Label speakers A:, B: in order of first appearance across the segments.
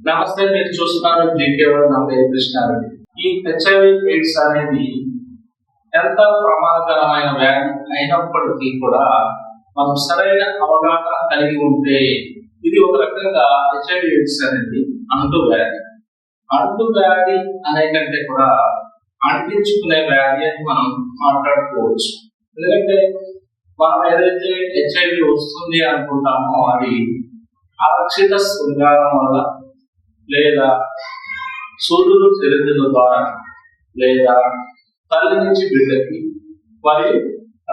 A: నమస్తే మీరు చూస్తున్నారు జీకేవర్ నా పేరు కృష్ణారెడ్డి ఈ హెచ్ఐవి ఎయిడ్స్ అనేది ఎంత ప్రమాదకరమైన వ్యాధి అయినప్పటికీ కూడా మనం సరైన అవగాహన కలిగి ఉంటే ఇది ఒక రకంగా హెచ్ఐవి ఎయిడ్స్ అనేది అంటు వ్యాధి అంటు వ్యాధి అనే కంటే కూడా అంటించుకునే వ్యాధి అని మనం మాట్లాడుకోవచ్చు. ఎందుకంటే మనం ఏదైతే హెచ్ఐవి వస్తుంది అనుకుంటామో అది అరక్షిత శృంగారం వల్ల లేదా సూర్యుడు సిరంజుల ద్వారా లేదా తల్లి నుంచి బిడ్డకి మరియు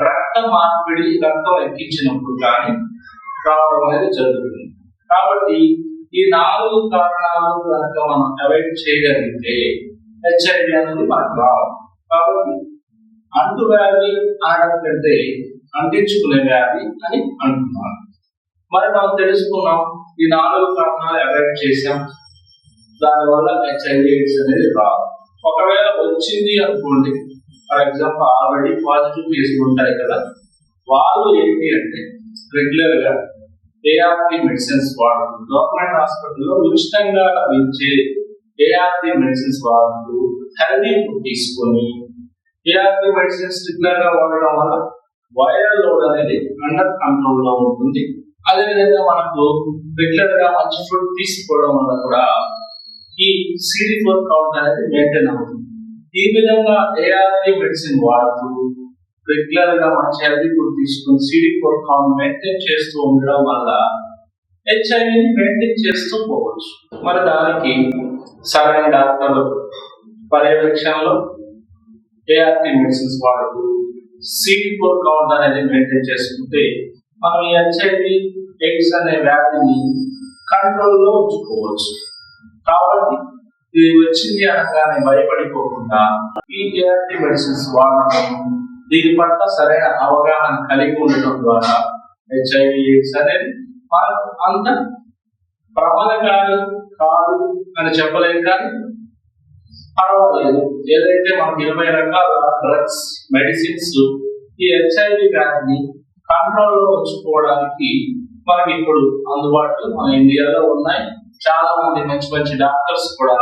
A: రక్త మార్పిడి రక్తం ఎక్కించినప్పుడు కానీ రావడం అనేది జరుగుతుంది. కాబట్టి ఈ నాలుగు కారణాలు కనుక మనం అవాయిడ్ చేయగలిగితే హెచ్ఐవి అనేది మనకు రావాలి. కాబట్టి అంటు వ్యాధి అనడం కంటే అంటించుకునే వ్యాధి అని అంటున్నారు మరి మనం తెలుసుకున్నాం ఈ నాలుగు కారణాలు అవాయిడ్ చేసాం దానివల్ల హెచ్ఐవి ఎయిడ్స్ అనేది రాదు. ఒకవేళ వచ్చింది అనుకోండి ఫర్ ఎగ్జాంపుల్ ఆల్రెడీ పాజిటివ్ కేసులు ఉంటాయి కదా వాళ్ళు ఏంటి అంటే రెగ్యులర్గా ఏఆర్టీ మెడిసిన్స్ వాడుతూ గవర్నమెంట్ హాస్పిటల్లో ఉచితంగా లభించే ఏఆర్టీ మెడిసిన్స్ వాడుతూ హెల్దీ ఫుడ్ తీసుకొని ఏఆర్టీ మెడిసిన్స్ రెగ్యులర్గా వాడడం వల్ల వైరల్ లోడ్ అనేది అండర్ కంట్రోల్లో ఉంటుంది. అదేవిధంగా మనకు రెగ్యులర్గా మంచి ఫుడ్ తీసుకోవడం వల్ల కూడా ఈ సిడి ఫోర్ కౌంట్ అనేది మెయింటైన్ అవుతుంది. ఈ విధంగా ఏఆర్టీ మెడిసిన్ వాడుతూ రెగ్యులర్గా మంచి హెల్తీ ఫుడ్ తీసుకుని సిడి ఫోర్ కౌంట్ మెయింటైన్ చేస్తూ ఉండడం వల్ల హెచ్ఐవిని మెయింటైన్ చేస్తూ పోవచ్చు. మరి దానికి సరైన డాక్టర్లు పర్యవేక్షణలో ఏఆర్టీ మెడిసిన్స్ వాడుతూ సిడి ఫోర్ కౌంట్ అనేది మెయింటైన్ చేసుకుంటే మనం ఈ హెచ్ఐవి ఎయిడ్స్ అనే వ్యాధిని కంట్రోల్లో ఉంచుకోవచ్చు. కాబట్టి ఇది వచ్చింది అనగానే భయపడిపోకుండా ఈ ఏఆర్టీ మెడిసిన్స్ వాడటం దీని పట్ల సరైన అవగాహన కలిగి ఉండటం ద్వారా హెచ్ఐవి ఎయిడ్స్ అనేది మనకు అంత ప్రమాదకారి కాదు అని చెప్పలేం కానీ పర్వాలేదు. ఏదైతే మనకి ఇరవై రకాల డ్రగ్స్ మెడిసిన్స్ ఈ హెచ్ఐవి వ్యాధిని కంట్రోల్లో ఉంచుకోవడానికి మనకి ఇప్పుడు అందుబాటులో మన ఇండియాలో ఉన్నాయి. చాలా మంది మంచి మంచి డాక్టర్స్ కూడా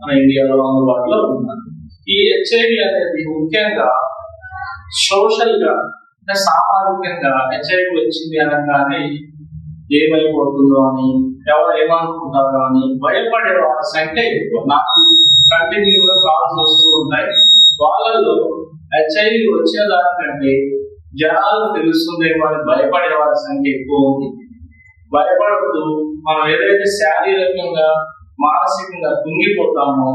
A: మన ఇండియాలో అందుబాటులో ఉన్నారు. ఈ హెచ్ఐవి అనేది ముఖ్యంగా సోషల్గా అంటే సామాజికంగా హెచ్ఐవి వచ్చింది అనగానే ఏమైపోతుందో అని ఎవరు ఏమనుకుంటారో అని భయపడే వాళ్ళ సంఖ్య ఎక్కువ. నాకు కంటిన్యూగా కాల్స్ వస్తూ ఉంటాయి. వాళ్ళలో హెచ్ఐవి వచ్చిన దానికంటే జనాలు తెలుస్తుందే వాళ్ళు భయపడే వాళ్ళ సంఖ్య ఎక్కువ ఉంది. భయపడుతూ మనం ఏదైతే శారీరకంగా మానసికంగా కుంగిపోతామో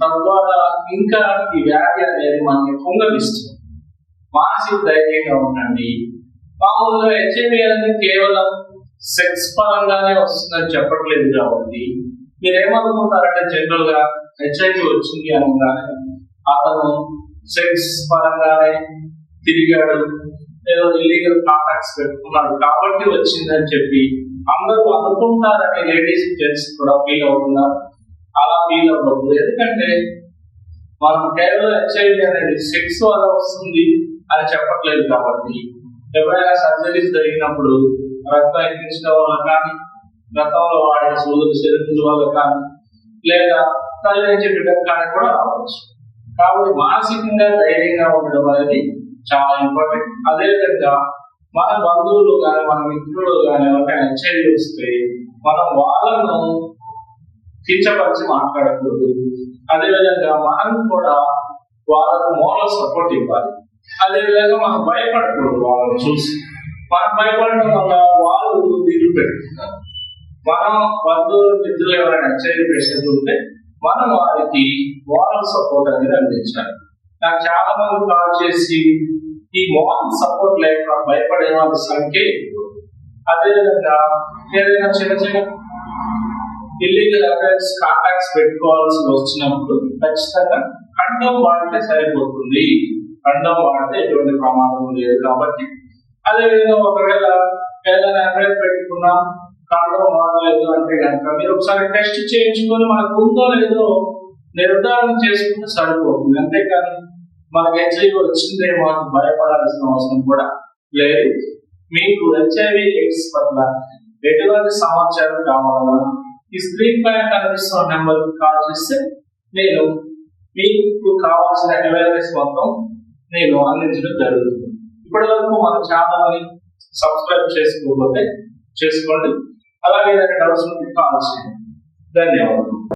A: తద్వారా ఇంకా ఈ వ్యాధి అనేది మనకి కుంగలిస్తుంది మానసిక ధైర్యంగా ఉండండి. మామూలుగా హెచ్ఐవి అనేది కేవలం సెక్స్ పరంగానే వస్తుందని చెప్పట్లేదు కాబట్టి మీరు ఏమనుకుంటారంటే జనరల్గా హెచ్ఐవి వచ్చింది అనగానే అతను సెక్స్ పరంగానే తిరిగాడు. ఏదో ఇల్లీగల్ కాంట్రాక్ట్స్ పెట్టుకున్నాడు. కాబట్టి వచ్చిందని చెప్పి అందరూ అనుకుంటారని లేడీస్ జెంట్స్ కూడా ఫీల్ అవుతున్నారు. అలా ఫీల్ అవ్వదు ఎందుకంటే మనం కేవలం హెచ్ఐవి అనేది సెక్స్ వల్ల వస్తుంది అని చెప్పట్లేదు కాబట్టి ఎవరైనా సర్జరీస్ జరిగినప్పుడు రక్తం ఎక్కించడం వల్ల కానీ గతంలో వాడే సూదులు సిరింజుల వల్ల కానీ లేదా తల్లి నుంచి బిడ్డకు కానీ కూడా రావచ్చు. కాబట్టి మానసికంగా ధైర్యంగా ఉండడం అనేది చాలా ఇంపార్టెంట్ అదేవిధంగా మన బంధువులు కానీ మన మిత్రులు కానీ ఎవరికైనా హెచ్ఐవి వస్తే మనం వాళ్ళను కించపరిచి మాట్లాడకూడదు. అదేవిధంగా మనం కూడా వాళ్ళకు మోరల్ సపోర్ట్ ఇవ్వాలి. అదేవిధంగా మనం భయపడకూడదు వాళ్ళని చూసి. మనం భయపడడం వల్ల వాళ్ళు దిగులు పెట్టుకుంటారు మనం బంధువులు మిత్రులు ఎవరైనా హెచ్ఐవి పేషెంట్లు ఉంటే మనం వారికి మోరల్ సపోర్ట్ అనేది అందించాలి. నాకు చాలా మంది కాల్ చేసి ఈ మోరల్ సపోర్ట్ లేక భయపడే వాళ్ళ సంఖ్య అదేవిధంగా ఏదైనా చిన్న చిన్న ఇల్లీగల్ అఫైర్స్ కాంటాక్ట్స్ పెట్టుకోవాల్సి వచ్చినప్పుడు ఖచ్చితంగా ఖండం వాడితే సరిపోతుంది. ఖండం వాడితే ఎటువంటి ప్రమాదం లేదు కాబట్టి. అదేవిధంగా ఒకవేళ ఏదైనా అఫైర్ పెట్టుకున్నా ఖండం వాడలేదు అంటే కనుక మీరు ఒకసారి టెస్ట్ చేయించుకొని మనకు ఉందో లేదో నిర్ధారణ చేసుకుంటే సరిపోతుంది అంతేకాని మనకి హెచ్ఐవి వచ్చిందేమో అని భయపడాల్సిన అవసరం కూడా లేదు. మీకు హెచ్ఐవి ఎయిడ్స్ పట్ల ఎటువంటి సమాచారం కావాలన్నా ఈ స్క్రీన్ పైన కనిపిస్తున్న నెంబర్ కాల్ చేస్తే నేను మీకు కావాల్సిన అవేర్నెస్ మొత్తం నేను అందించడం జరుగుతుంది. ఇప్పటి వరకు మన ఛానల్ని సబ్స్క్రైబ్ చేసుకోకపోతే చేసుకోండి. అలాగే ఏదైనా డౌట్స్ ఉంటే కాల్ చేయండి. ధన్యవాదాలు.